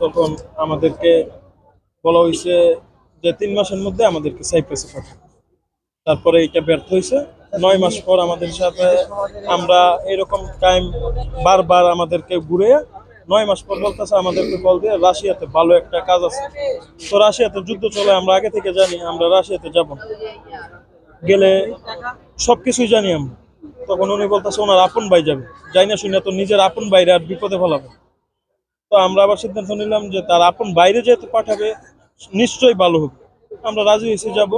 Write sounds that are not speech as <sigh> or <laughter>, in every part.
তখন আমাদেরকে বলা হয়েছে যে তিন মাসের মধ্যে আমাদেরকে সাইপ্রাসে পাঠাবে তারপরে এটা ব্যর্থ হয়েছে। নয় মাস পর আমাদের সাথে আমরা এরকম টাইম বারবার আমাদেরকে ঘুরে নয় মাস পর বলতেছে আমাদেরকে কল দিয়ে রাশিয়াতে ভালো একটা কাজ আছে। তো রাশিয়াতে যুদ্ধ চলে, আমরা আগে থেকে জানি, আমরা রাশিয়াতে যাব। গেলে সবকিছুই জানি আমরা। তখন উনি বলতেছে, ওনার আপন ভাই যাবে। যাই না শুনে তো নিজের আপন বাইরে আর বিপদে ফেলাবে। তো আমরা আবার সিদ্ধান্ত নিলাম যে তার আপন বাইরে যেহেতু পাঠাবে, নিশ্চয়ই ভালো হবে। আমরা রাজি হয়েছে, যাব।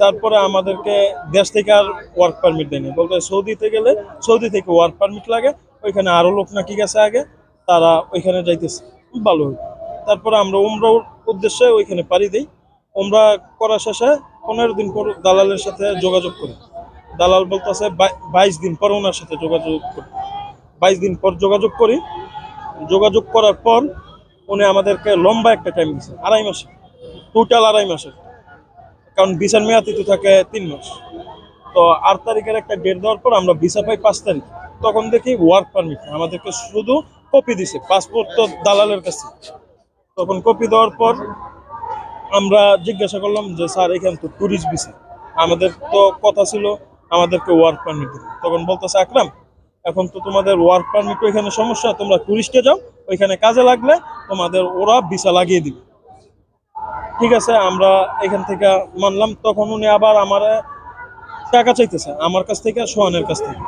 তারপরে আমাদেরকে দেশ থেকে আর ওয়ার্ক পারমিট দেয়নি। বলতে সৌদিতে গেলে, সৌদি থেকে ওয়ার্ক পারমিট লাগে, ওইখানে আরও লোক নাকি গেছে আগে, তারা ওইখানে যাইতেছে। ভালো হবে। তারপরে আমরা উমরার উদ্দেশ্যে ওইখানে পাড়ি দিই। উমরা করার শেষে পনেরো দিন পর দালালের সাথে যোগাযোগ করি। দালাল বলতেছে বাইশ দিন পর ওনার সাথে যোগাযোগ করি। বাইশ দিন পর যোগাযোগ করি। যোগাযোগ করার পর উনি আমাদেরকে লম্বা একটা টাইম দিচ্ছে আড়াই মাসে। টোটাল আড়াই মাসের কারণ ভিসার মেয়াদি তো থাকে তিন মাস। তো আট তারিখের একটা ডেট দেওয়ার পর আমরা ভিসা পাই পাঁচ তারিখ। তখন দেখি ওয়ার্ক পারমিট আমাদেরকে শুধু কপি দিছে পাসপোর্ট তো দালালের কাছে। তখন কপি দেওয়ার পর আমরা জিজ্ঞাসা করলাম যে, স্যার, এখানে তো ট্যুরিস্ট ভিসা আমাদের তো কথা ছিল, আমাদেরকে ওয়ার্ক পারমিট দিবে তখন বলতেছে, আকরাম এখন তো তোমাদের ওয়ার্ক পারমিট এখানে সমস্যা, তোমরা ট্যুরিস্টে যাও, ওইখানে কাজে লাগলে তোমাদের ওরা ভিসা লাগিয়ে দিবে। ঠিক আছে, আমরা এখান থেকে মানলাম, তখন উনি আবার আমার টাকা চাইতেছে, আমার কাছ থেকে, সোহানের কাছ থেকে।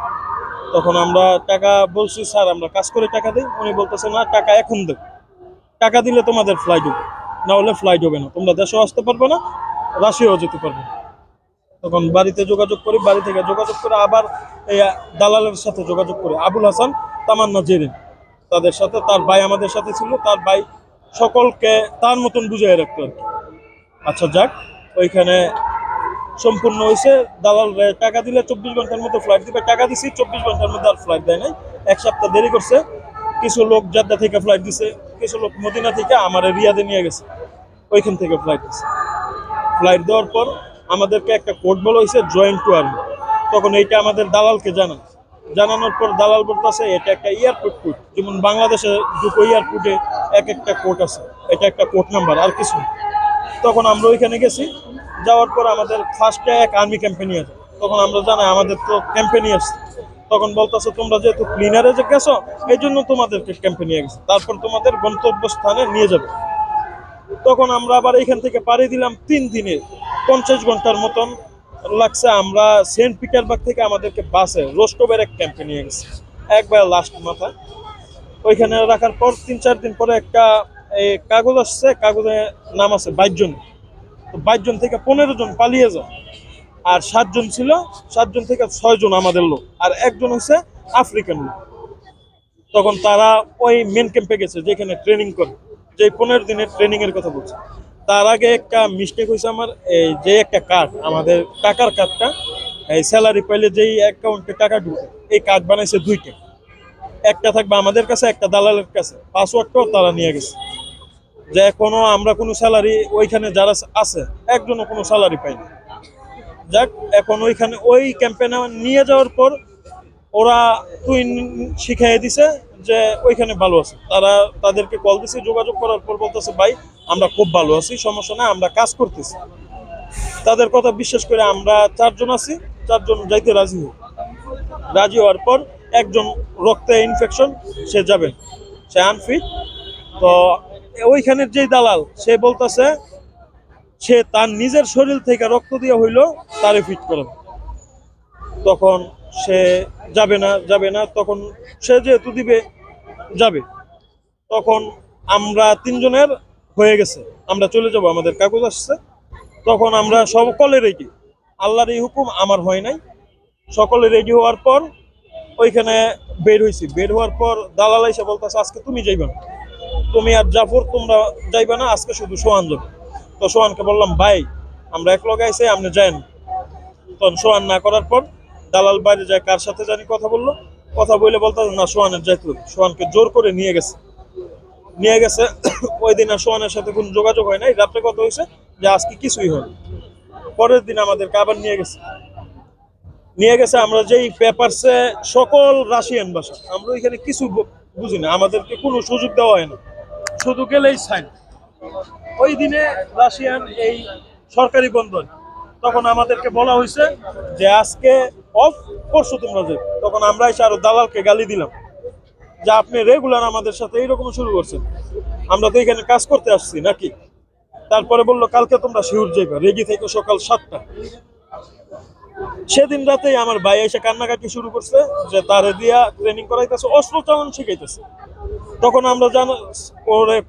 তখন আমরা টাকা বলছি, স্যার, আমরা কাজ করে টাকা দিই। উনি বলতেছে, না, টাকা এখন দেব। টাকা দিলে তোমাদের ফ্লাইট হবে, না হলে ফ্লাইট হবে না। তোমরা দেশেও আসতে পারবে না, রাশিয়াও যেতে পারবে না। তখন বাড়িতে যোগাযোগ করি, বাড়ি থেকে যোগাযোগ করে আবার এই দালালের সাথে যোগাযোগ করি। আবুল হাসান, তামান্না জেরিন। তাদের সাথে, তার ভাই আমাদের সাথে ছিল, তার ভাই সকলকে তার মতন বুঝিয়ে রাখতো আর কি। আচ্ছা যাক, ওইখানে সম্পূর্ণ হয়েছে দালাল টাকা দিলে চব্বিশ ঘণ্টার মধ্যে ফ্লাইট দিবে। টাকা দিছি, চব্বিশ ঘণ্টার মধ্যে আর ফ্লাইট দেয় নাই। এক সপ্তাহ দেরি করছে। কিছু লোক জাদ্দা থেকে ফ্লাইট দিছে, কিছু লোক মদিনা থেকে, আমার রিয়াদে নিয়ে গেছে। ওইখান থেকে ফ্লাইট দিছে। ফ্লাইট দেওয়ার পর আমাদেরকে একটা কোড বলা হয়েছে জয়েন্ট টু আর্মি তখন এইটা আমাদের দালালকে জানান। জানানোর পর দালাল বলতেছে, এটা একটা এয়ারপোর্ট কোড যেমন বাংলাদেশে দুটো এয়ারপোর্টে এক একটা কোড আছে, এটা একটা কোড নাম্বার আর কিছু। তখন আমরা ওইখানে গেছি, যাওয়ার পর আমাদের ফার্স্টে এক আর্মি ক্যাম্পেনি আছে। তখন আমরা জানাই, আমাদের তো ক্যাম্পেনি আসছে তখন বলতেছে, তোমরা যেহেতু ক্লিনারে যে গেছো এই জন্য তোমাদেরকে ক্যাম্পে নিয়ে গেছে। তারপর তোমাদের গন্তব্যস্থানে নিয়ে যাবে। তখন আমরা আবার এখান থেকে পাড়ি দিলাম তিন দিনে পঞ্চাশ ঘণ্টার মতন লাগছে। আমরা সেন্ট পিটারবার্গ থেকে আমাদেরকে বাসে রোস্টোবের এক ক্যাম্পে নিয়ে গেছে। একবার লাস্ট মাথা। ওইখানে রাখার পর তিন চার দিন পরে একটা এই কাগজ আসছে, কাগজে নাম আছে বাইশ জন তো বাইশ জন থেকে পনেরো জন পালিয়ে যায়। আর সাতজন ছিল, সাতজন থেকে ছয়জন আমাদের লোক। আর একজন হচ্ছে আফ্রিকান লোক। তখন তারা ওই মেন ক্যাম্পে গেছে, যেখানে ট্রেনিং করে। যে পনেরো দিনের ট্রেনিং এর কথা বলছি। তার আগে একটা মিস্টেক হয়েছে আমার, এই যে একটা কার্ড আমাদের টাকার কার্ডটা এই স্যালারি পাইলে যেই অ্যাকাউন্টে টাকা ঢুকে, এই কার্ড বানাইছে দুইটা। একটা থাকবে আমাদের কাছে, একটা দালালের কাছে। পাসওয়ার্ডটাও তারা নিয়ে গেছে। যে এখনও আমরা কোনো স্যালারি ওইখানে যারা আছে, একজনও কোনো স্যালারি পাইনি। যাক, এখন ওইখানে ওই ক্যাম্পেনে নিয়ে যাওয়ার পর ওরা তুই শিখাই দিছে যে ওইখানে ভালো আছে। তারা তাদেরকে কল দিছে, যোগাযোগ করার পর বলতেছে, ভাই, আমরা খুব ভালো আছি, সমস্যা নাই, আমরা কাজ করতেছি। তাদের কথা বিশ্বাস করে আমরা চারজন আছি, চারজন যাইতে রাজি হই রাজি হওয়ার পর একজন রক্তে ইনফেকশন সে যাবে, সে আনফিট তো ওইখানের যেই দালাল, সে বলতেছে, সে তার নিজের শরীর থেকে রক্ত দিয়ে হইল, তারে ফিট করাবে। তখন সে যাবে না যাবে না, তখন সে যেহেতু দিবে, যাবে। তখন আমরা তিনজনের হয়ে গেছে। আমরা চলে যাব, আমাদের কাগজ আসছে। তখন আমরা সকলে রেডি। আল্লাহর এই হুকুম আমার হয় নাই। সকলে রেডি হওয়ার পর ওইখানে বের হয়েছি বের হওয়ার পর দালাল এসে বলতেছে, আজকে তুমি যাইবে না। তুমি আর জাফর, তোমরা যাইবে না, আজকে শুধু সোহান যাবে। তো সোহানকে বললাম, ভাই, আমরা এক লগে আইসে আপনি না তখন সোহান না করার পর দালাল বাইরে যায়, কার সাথে জানি কথা বলল? কথা বলে বলতে না, সোহানের যাইতে হবে। সোহানকে জোর করে নিয়ে গেছে। নিয়ে গেছে, <coughs> ওই দিন আর সোহানের সাথে কোনো যোগাযোগ হয় নাই। রাত্রে কথা হয়েছে যে, আজকে কিছুই হয় পরের দিন আমাদেরকে আবার নিয়ে গেছে। নিয়ে গেছে, আমরা যেই পেপারসে সকল রাশিয়ান ভাষা, আমরা ওইখানে কিছু বুঝি না। আমাদেরকে কোনো সুযোগ দেওয়া হয় না। শুধু গেলেই সাইন। ওই দিনে রাশিয়ান এই সরকারি বন্দর তখন আমাদেরকে বলা হয়েছে যে আজকে অফ, পরশু তোমরা যাবে তখন আমরা এসে আরও দালালকে গালি দিলাম। যে আপনি রেগুলার আমাদের সাথে এইরকম শুরু করছেন। আমরা তো এখানে কাজ করতে আসছি নাকি? তারপরে বলল, কালকে তোমরা শিউর যাইবে, রেগি থেকে সকাল সাতটা। সেদিন রাতেই আমার ভাই এসে কান্নাকাটি শুরু করছে, যে তারে দিয়া ট্রেনিং করাইতেছে, অস্ত্র চালন শিখাইতেছে। তখন আমরা জানা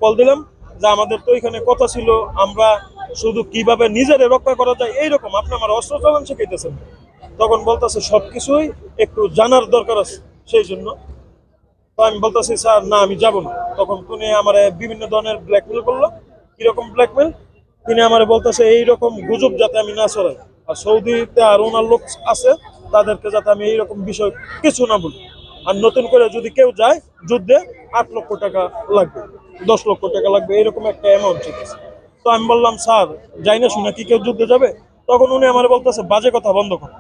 কল দিলাম, যে আমাদের তো এখানে কথা ছিল, আমরা শুধু কীভাবে নিজেরে রক্ষা করা যায় এইরকম আপনি আমার অস্ত্র চালন শিখাইতেছেন। তখন বলতেছে সবকিছুই একটু জানার দরকার আছে সেই জন্য তো আমি বলতেছি, স্যার, না, আমি যাব না। তখন তিনি আমার বিভিন্ন ধরনের ব্ল্যাকমেল করল। কীরকম ব্ল্যাকমেল তিনি আমার বলতেছে, এইরকম গুজব যাতে আমি না ছড়াই। আর সৌদিতে আর ওনার লোক আছে, তাদেরকে যাতে আমি এইরকম বিষয় কিছু না বলি। আর নতুন করে যদি কেউ যায়, যুদ্ধে আট লক্ষ টাকা লাগবে, দশ লক্ষ টাকা লাগবে, এরকম একটা অ্যামাউন্ট চেয়েছে তো আমি বললাম, স্যার, যাই না শুনে কি কেউ যুদ্ধে যাবে? তখন উনি আমার বলতেছে, বাজে কথা, বন্ধ কর।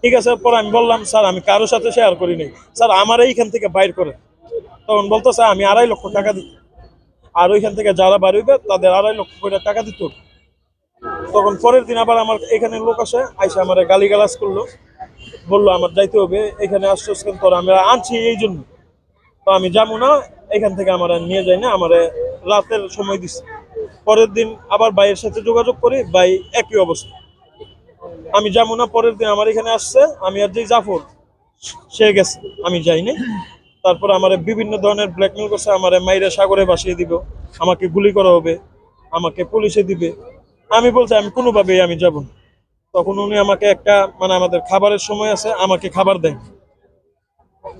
ঠিক আছে পরে আমি বললাম, স্যার, আমি কারোর সাথে শেয়ার করি নাই। স্যার, আমার এইখান থেকে বাইর করে তখন বলতেছে, আমি আড়াই লক্ষ টাকা দিত আর ওইখান থেকে যারা বাড়িবে তাদের আড়াই লক্ষ করে টাকা দিত তখন পরের দিন আবার আমার এখানে লোক আসে, আইসা আমার গালি গালাজ করল। বলল, আমার যাইতে হবে, এখানে আসছিস কেন তোর আমি আনছি এই জন্য। তো আমি যাব না, এখান থেকে আমার নিয়ে যাই না, আমার রাতের সময় দিচ্ছে পরের দিন আবার ভাইয়ের সাথে যোগাযোগ করি, ভাই একই অবস্থা। আমি যাব না, পরের দিন আমার এখানে আসছে, আমি আর যে জাফর, সে গেছে, আমি যাইনি। তারপর আমার বিভিন্ন ধরনের ব্ল্যাকমেল করছে, আমার মাইরা সাগরে ভাসিয়ে দিব, আমাকে গুলি করা হবে, আমাকে পুলিশে দিবে। আমি বলছি, আমি কোনোভাবেই আমি যাব না। তখন উনি আমাকে একটা মানে আমাদের খাবারের সময় আছে, আমাকে খাবার দেন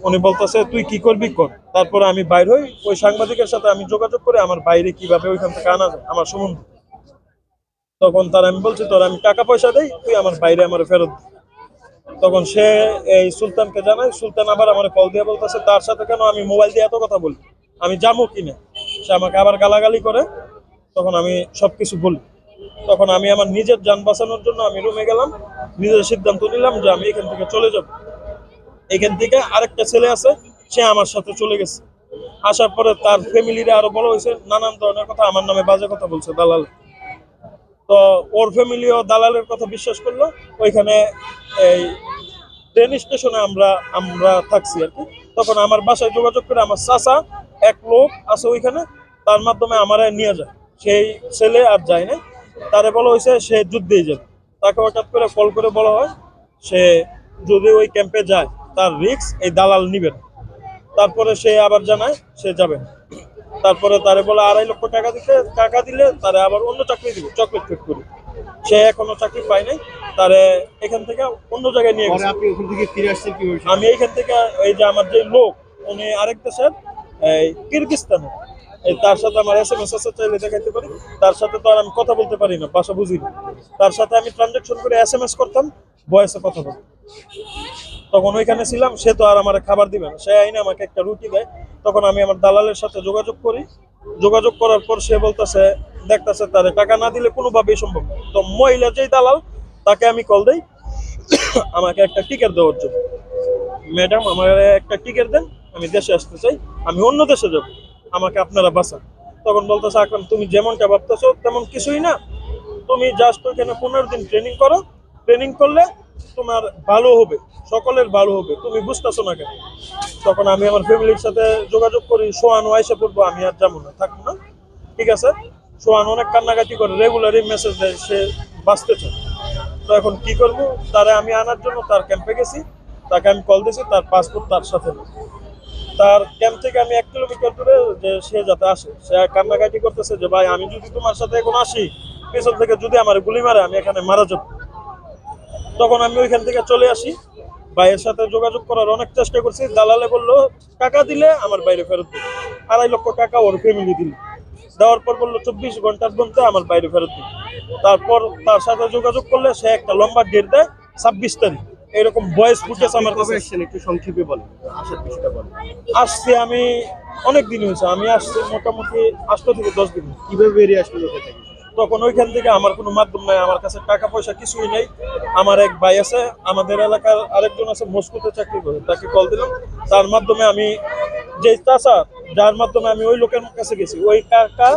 উনি বলতেছে, তুই কি করবি কর? তারপরে আমি বাইর হই, ওই সাংবাদিকের সাথে আমি যোগাযোগ করে আমার বাইরে কীভাবে ওইখান থেকে আনা যায়, আমার সম্বন্ধে। তখন তার আমি বলছি, তোর আমি টাকা পয়সা দেই, তুই আমার বাইরে আমার ফেরত। তখন সে এই সুলতানকে জানায়, সুলতান আবার আমার কল দিয়ে বলতেছে, তার সাথে কেন আমি মোবাইল দিয়ে এত কথা বলি? আমি যাব কিনা। সে আমাকে আবার গালাগালি করে, তখন আমি সবকিছু বলি। তখন আমি আমার নিজের যান বাঁচানোর জন্য আমি রুমে গেলাম, নিজের সিদ্ধান্ত নিলাম যে আমি এখান থেকে চলে যাব। এখান থেকে আরেকটা ছেলে আছে, সে আমার সাথে চলে গেছে। আসার পরে তার ফ্যামিলিরা আরও বড় হয়েছে, নানান ধরনের কথা, আমার নামে বাজে কথা বলছে দালাল। তো ওর ফ্যামিলিও দালালের কথা বিশ্বাস করল, ওইখানে এই ট্রেন স্টেশনে আমরা আমরা থাকছি আর কি। তখন আমার বাসায় যোগাযোগ করে আমার চাচা এক লোক আছে ওইখানে, তার মাধ্যমে আমার নিয়ে যায়। সেই ছেলে আর যায় না তারে বলা হয়েছে সে যুদ্ধেই যাবে। তাকে হঠাৎ করে কল করে বলা হয়, সে যদি ওই ক্যাম্পে যায় তার রিস্ক এই দালাল নিবে না। তারপরে সে আবার জানায় সে যাবে। তারপরে তারে বলে আড়াই লক্ষ টাকা দিতে টাকা দিলে তারে আবার অন্য চাকরি দিব চকলেট ফ্যাক্টরি সে এখনও চাকরি পায় নাই। তারে এখান থেকে অন্য জায়গায় নিয়ে গেছে। আপনি ওখান থেকে ফিরে আসছেন কি আমি এখান থেকে এই যে আমার যে লোক উনি আরেক দেশের এই কিরগিস্তানে এই তার সাথে আমার এস এম এস আছে চাইলে দেখাইতে পারি। তার সাথে তো আর আমি কথা বলতে পারি না ভাষা বুঝি না। তার সাথে আমি ট্রানজাকশন করে এস এম এস করতাম বয়সে কথা বলতাম। তখন ওইখানে ছিলাম, সে তো আর আমার খাবার দিবে না। সে আইনে আমাকে একটা রুটি দেয়। তখন আমি আমার দালালের সাথে যোগাযোগ করি। যোগাযোগ করার পর সে বলতেছে, দেখতেছে তারে টাকা না দিলে কোনোভাবেই সম্ভব। তো মহিলা যেই দালাল, তাকে আমি কল দেই, আমাকে একটা টিকিট দেওয়ার জন্য। ম্যাডাম, আমার একটা টিকিট দেন, আমি দেশে আসতে চাই, আমি অন্য দেশে যাব, আমাকে আপনারা বাঁচান। তখন বলতেছে, আকরাম, তুমি যেমনটা ভাবতেছো, তেমন কিছুই না। তুমি জাস্ট ওইখানে পনেরো দিন ট্রেনিং করো। ট্রেনিং করলে তোমার ভালো হবে, সকলের ভালো হবে, তুমি বুঝতেছো না কেন? তখন আমি আমার ফ্যামিলির সাথে যোগাযোগ করি সোয়ানো আইসে পড়ব, আমি আর যাব না, থাকব না। ঠিক আছে? সোয়ান অনেক কান্নাকাটি করে রেগুলারই মেসেজ দেয়, সে বাঁচতে চায়। তো এখন কি করব? তারে আমি আনার জন্য তার ক্যাম্পে গেছি, তাকে আমি কল দিয়েছি তার পাসপোর্ট তার সাথে নেই। তার ক্যাম্প থেকে আমি এক কিলোমিটার দূরে যে সে যাতে আসে, সে কান্নাকাটি করতেছে যে, ভাই, আমি যদি তোমার সাথে এখন আসি, পেছন থেকে যদি আমার গুলি মারে, আমি এখানে মারা যাব। তখন আমি ওইখান থেকে চলে আসি। ভাইয়ের সাথে যোগাযোগ করার অনেক চেষ্টা করছি। দালালে বলল টাকা দিলে আমার বাইরে ফেরত দিবে আড়াই লক্ষ টাকা ওর ফ্যামিলি দিল। দেওয়ার পর বলল চব্বিশ ঘণ্টার মধ্যে আমার বাইরে ফেরত দিবে তারপর তার সাথে যোগাযোগ করলে সে একটা লম্বা ডেট দেয় ছাব্বিশ তারিখ। এরকম বয়স ফুটেজ আমার কাছে। একটু সংক্ষেপে বলেন। আসার বিষয়টা আমি অনেক দিন হয়েছে। আমি আসছি মোটামুটি আষ্ট থেকে দশ দিন। কীভাবে বেরিয়ে থেকে? তখন ওইখান থেকে আমার কোনো মাধ্যম নাই, আমার কাছে টাকা পয়সা কিছুই নেই। আমার এক ভাই আছে, আমাদের এলাকার আরেকজন আছে, মস্কোতে চাকরি করে, তাকে কল দিলাম। তার মাধ্যমে আমি যে চাচা, যার মাধ্যমে আমি ওই লোকের কাছে গেছি, ওই টাকা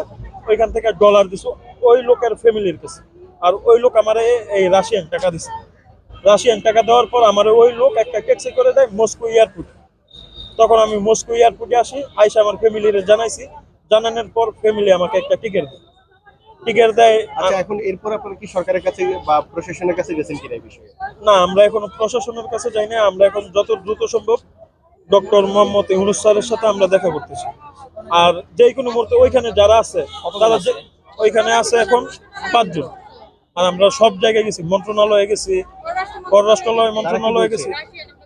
ওইখান থেকে ডলার দিছে, ওই লোকের ফ্যামিলির কাছে। আর ওই লোক আমার এই রাশিয়ান টাকা দিছে। রাশিয়ান টাকা দেওয়ার পর আমার ওই লোক একটা ট্যাক্সি করে দেয় মস্কো এয়ারপোর্ট তখন আমি মস্কো এয়ারপোর্টে আসি, আইসা আমার ফ্যামিলির জানাইছি। জানানোর পর ফ্যামিলি আমাকে একটা টিকিট দেয়। টিকিট দেয়। আচ্ছা এখন এরপর আপনারা কি সরকারের কাছে বা প্রশাসনের কাছে গেছেন কিনা এই বিষয়ে? না আমরা এখনও প্রশাসনের কাছে যাই না আমরা এখন যত দ্রুত সম্ভব ডক্টর মোহাম্মদ ইউনুস স্যারের সাথে আমরা দেখা করতেছি। আর যে কোনো মুহূর্তে ওইখানে যারা আছে তারা যে- ওইখানে আছে এখন পাঁচজন। আর আমরা সব জায়গায় গেছি মন্ত্রণালয়ে গেছি পররাষ্ট্রালয় মন্ত্রণালয়ে গেছি।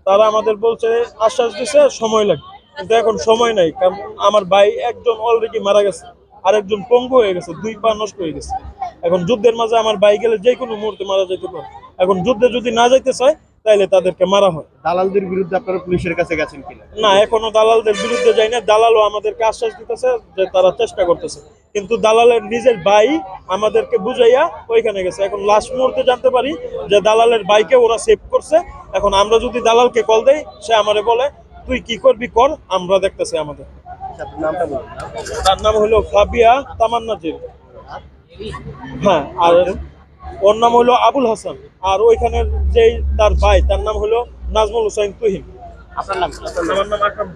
তারা আমাদের বলছে আশ্বাস দিছে সময় লাগবে। কিন্তু এখন সময় নাই কারণ আমার ভাই একজন অলরেডি মারা গেছে। আরেকজন পঙ্গু হয়ে গেছে দুই পা নষ্ট হয়ে গেছে। এখন যুদ্ধের মাঝে আমার ভাই গেলে যে কোনো মুহূর্তে মারা যেতে পারে। এখন যুদ্ধে যদি না যাইতে চায় তাইলে তাদেরকে মারা হয়। দালালদের বিরুদ্ধে আপনারা পুলিশের কাছে গেছেন কিনা? না এখনও দালালদের বিরুদ্ধে যাই না। দালালও আমাদেরকে আশ্বাস দিতেছে যে তারা চেষ্টা করতেছে। কিন্তু দালালের নিজের ভাই আমাদেরকে বুঝাইয়া ওইখানে গেছে। এখন লাস্ট মুহূর্তে জানতে পারি যে দালালের বাইকে ওরা সেভ করছে। এখন আমরা যদি দালালকে কল দেই সে আমারে বলে তুই কি করবি কর আমরা দেখতেছি আমাদের। আপনার নামটা বলুন। তার নাম হলো ফাবিয়া তামান্না জির হ্যাঁ আর ওর নাম হলো আবুল হাসান। আর ওইখানের যে তার ভাই তার নাম হলো নাজমুল হুসাইন তুহিন। আপনার নাম আমার নাম আকরাম।